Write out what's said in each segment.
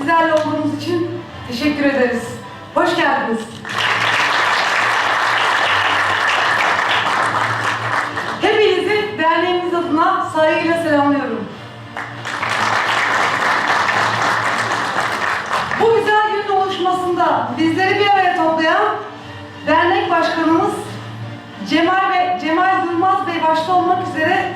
bizlerle olduğunuz için teşekkür ederiz. Hoş geldiniz. Hepinizi derneğimiz adına saygıyla selamlıyorum. Bu güzel günün oluşmasında bizleri bir araya toplayan dernek başkanımız Cemal ve Cemal Durmaz Bey başta olmak üzere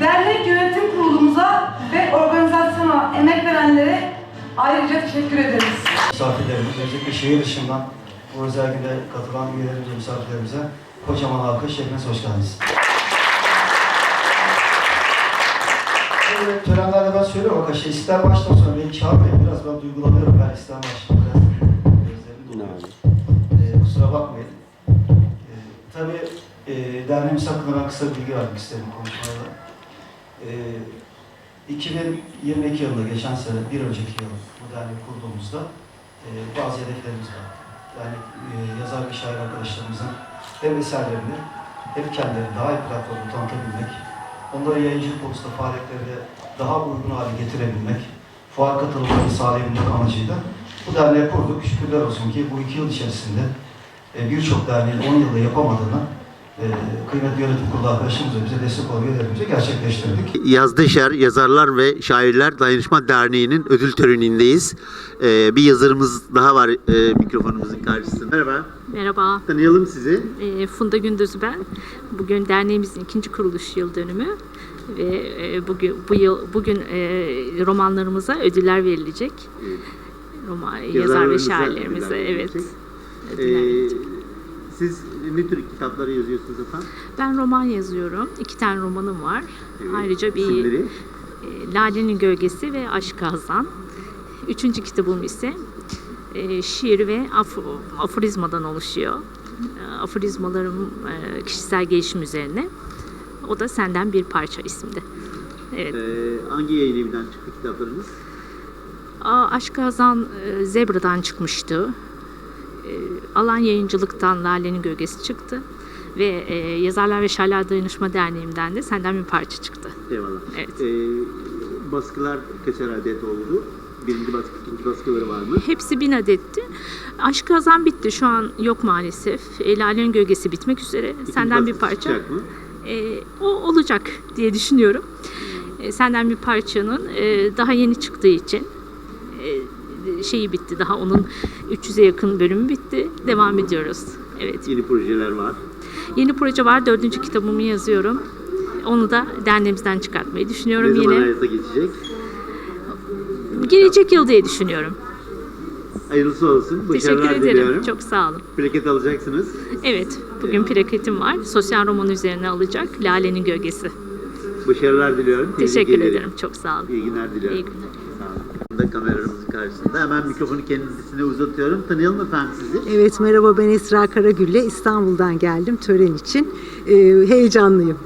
dernek yönetim kurulumuza ve organizasyona emek verenlere ayrıca teşekkür ederiz. misafirlerimiz, özellikle şehir dışından bu özel günde katılan üyelerimize, misafirlerimize kocaman alkış, hepiniz hoş geldiniz. Böyle törenlerde ben söylüyorum arkadaşlar, ister baştan sonra beni çağırmayın, biraz ben duygulanıyorum, ben ister baştan biraz gözlerimi doluyor. Ee, kusura bakmayın. Ee, tabii e, derneğimiz hakkında ben kısa bir bilgi vermek isterim konuşmada. Ee, 2022 yılında geçen sene, bir önceki yıl bu derneği kurduğumuzda e, bazı hedeflerimiz var. Yani e, yazar ve şair arkadaşlarımızın hem eserlerini hem kendilerini daha iyi platformda tanıtabilmek, onları yayıncılık konusunda faaliyetleri daha uygun hale getirebilmek, fuar katılımlarını sağlayabilmek amacıyla bu derneği kurduk. Şükürler olsun ki bu iki yıl içerisinde e, birçok derneğin 10 yılda yapamadığını e, kıymetli yönetim kurulu arkadaşlarımıza bize destek olan üyelerimize gerçekleştirdik. Yazdışer Yazarlar ve Şairler Dayanışma Derneği'nin ödül törenindeyiz. Ee, bir yazarımız daha var e, mikrofonumuzun karşısında. Merhaba, Merhaba, tanıyalım sizi. e, Funda Gündüz ben. Bugün derneğimizin ikinci kuruluş yıl dönümü ve e, bugün bu yıl bugün e, romanlarımıza ödüller verilecek. Roman yazar ve şairlerimize ödüller evet. verilecek. ödüller Ee, verilecek. Siz ne tür kitapları yazıyorsunuz efendim? Ben roman yazıyorum. İki tane romanım var. Evet, Ayrıca bir isimleri? e, Lale'nin Gölgesi ve Aşk Hazan. Üçüncü kitabım ise e, şiir ve af- aforizmadan oluşuyor. E, aforizmalarım e, kişisel gelişim üzerine. O da Senden Bir Parça isimde. Evet. Ee, hangi yayın evinden çıktı kitaplarınız? Aa, Aşk Hazan e, Zebra'dan çıkmıştı. E, Alan Yayıncılık'tan Lale'nin Gölgesi çıktı. Ve e, Yazarlar ve Şairler Dayanışma Derneği'mden de Senden Bir Parça çıktı. Eyvallah. Evet. Ee, baskılar kaçar adet oldu? Birinci baskı, ikinci baskıları var mı? Hepsi bin adetti. Aşk Kazan bitti. Şu an yok maalesef. E, Lale'nin gölgesi bitmek üzere. İkinci Senden bir parça. çıkacak mı? E, o olacak diye düşünüyorum. E, senden bir parçanın e, daha yeni çıktığı için e, şeyi bitti. Daha onun 300'e yakın bölümü bitti. Devam ediyoruz. Evet. Yeni projeler var. Yeni proje var. Dördüncü kitabımı yazıyorum. Onu da derneğimizden çıkartmayı düşünüyorum ne zaman yine. hayata geçecek? Gelecek yıl diye düşünüyorum. Hayırlısı olsun. Teşekkür Başarılar ederim. diliyorum. Çok sağ olun. Plaket alacaksınız. Evet, bugün plaketim var. Sosyal roman üzerine alacak. Lale'nin Gölgesi. Başarılar diliyorum. Teşekkür ederim. Çok sağ olun. İyi günler diliyorum. İyi günler. Sağ olun. Da kameramızın karşısında. Hemen mikrofonu kendisine uzatıyorum. Tanıyalım efendim sizi. Evet merhaba ben Esra Karagül'le İstanbul'dan geldim tören için. Ee, heyecanlıyım.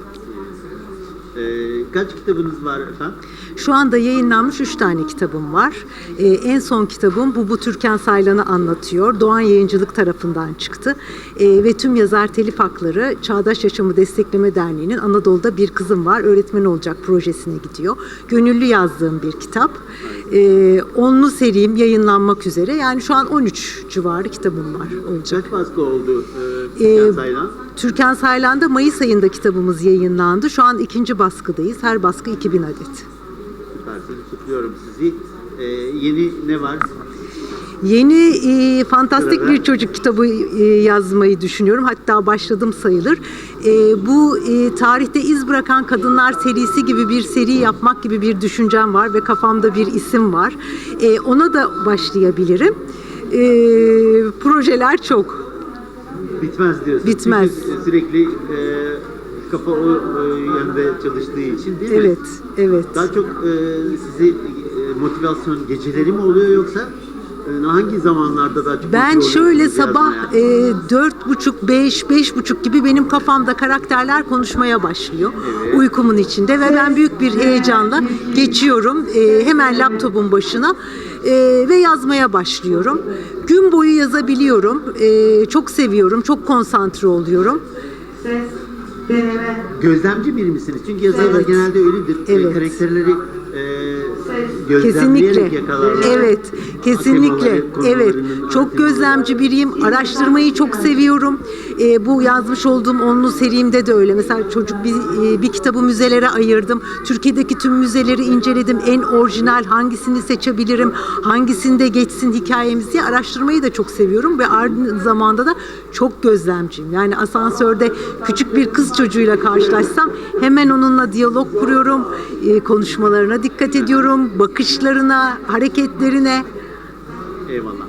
Ee, kaç kitabınız var efendim? Şu anda yayınlanmış üç tane kitabım var. Ee, en son kitabım Bu Bu Türkan Saylan'ı anlatıyor. Doğan Yayıncılık tarafından çıktı. Ee, ve tüm yazar telif hakları Çağdaş Yaşamı Destekleme Derneği'nin Anadolu'da Bir Kızım Var Öğretmen Olacak projesine gidiyor. Gönüllü yazdığım bir kitap. Ee, onlu serim yayınlanmak üzere. Yani şu an 13 civarı kitabım var olacak. Kaç baskı oldu e, Ee, Türkan Saylan? Türkan Saylan'da Mayıs ayında kitabımız yayınlandı. Şu an ikinci baskıdayız. Her baskı 2000 adet. Süpersiniz. Kutluyorum sizi. Ee, yeni ne var? Yeni e, fantastik Sırada. bir çocuk kitabı e, yazmayı düşünüyorum. Hatta başladım sayılır. E, bu e, tarihte iz bırakan kadınlar serisi gibi bir seri yapmak gibi bir düşüncem var ve kafamda bir isim var. E, ona da başlayabilirim. E, projeler çok. Bitmez diyorsun. Bitmez. Çünkü sürekli e, kafa o e, yönde çalıştığı için değil mi? Evet, evet. Daha çok e, sizi e, motivasyon geceleri mi oluyor yoksa hangi zamanlarda daha çok Ben şöyle sabah e, dört buçuk, beş, beş buçuk gibi benim kafamda karakterler konuşmaya başlıyor. Uykumun içinde ve ben büyük bir heyecanla geçiyorum e, hemen laptopun başına e, ve yazmaya başlıyorum. Gün boyu yazabiliyorum. E, çok seviyorum, çok konsantre oluyorum. Gözlemci biri misiniz? Çünkü yazarlar Evet. genelde öyledir. E, Evet. karakterleri Kesinlikle. yakalarlar. Evet, kesinlikle. Evet. Çok gözlemci biriyim. Araştırmayı çok seviyorum. Ee, bu yazmış olduğum onlu serimde de öyle. Mesela çocuk bir, e, bir kitabı müzelere ayırdım. Türkiye'deki tüm müzeleri inceledim. En orijinal hangisini seçebilirim? Hangisinde geçsin hikayemiz diye araştırmayı da çok seviyorum ve aynı zamanda da çok gözlemciyim. Yani asansörde küçük bir kız çocuğuyla karşılaşsam hemen onunla diyalog kuruyorum. Ee, konuşmalarına dikkat ediyorum. Bakışlarına, hareketlerine. Eyvallah.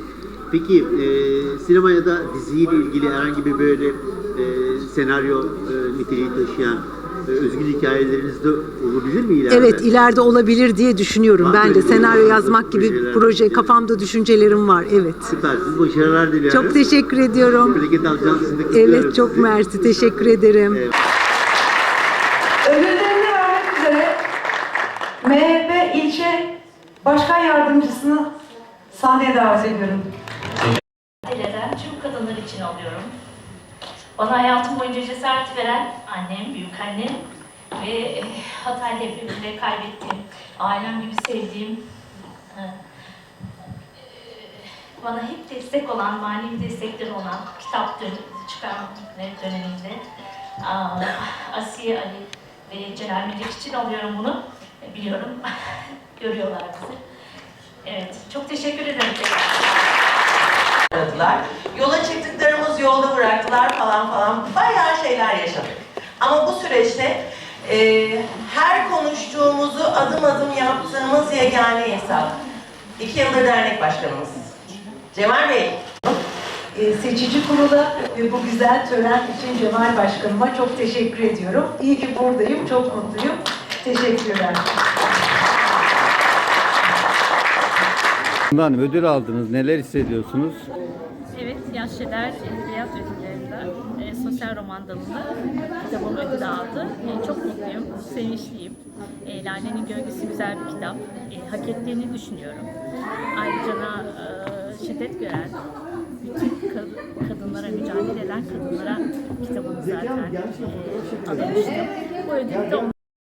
Peki e, sinema ya da diziyle ilgili herhangi bir böyle e, senaryo e, niteliği taşıyan e, özgün hikayeleriniz de olabilir mi ileride? Evet ileride olabilir diye düşünüyorum. Var Ben de senaryo yazmak gibi proje kafamda düşüncelerim var. Evet. Süpersiniz. Başarılar diliyorum. Çok teşekkür ediyorum. Bereket alacağınız sizi Evet çok sizi. mersi. Teşekkür ederim. Evet. Ödüllerini vermek üzere başkan yardımcısını sahneye davet ediyorum. Aileden tüm kadınlar için alıyorum. Bana hayatım boyunca cesaret veren annem, büyük annem ve eh, Hatay depreminde kaybettiğim, ailem gibi sevdiğim, eh, bana hep destek olan, manevi destekleri olan kitap çıkarma döneminde aa, Asiye Ali ve Celal Melik için alıyorum bunu. Biliyorum, görüyorlar bizi. Evet, çok teşekkür ederim. aradılar. Yola çıktıklarımız yolda bıraktılar falan falan. Bayağı şeyler yaşadık. Ama bu süreçte e, her konuştuğumuzu adım adım yaptığımız yegane hesap. İki yıldır dernek başkanımız. Cemal Bey, e, seçici kurula ve bu güzel tören için Cemal Başkanıma çok teşekkür ediyorum. İyi ki buradayım, çok mutluyum. Teşekkürler. Bundan ödül aldınız. Neler hissediyorsunuz? Evet, Yaşlılar Edebiyat Ödülleri'nde e, sosyal roman dalında kitabım ödül aldı. E, çok mutluyum, sevinçliyim. E, Lale'nin Gölgesi güzel bir kitap. E, hak ettiğini düşünüyorum. Ayrıca da e, şiddet gören, bütün kad- kadınlara mücadele eden kadınlara kitabımı zaten e, adamıştım. Bu ödülü de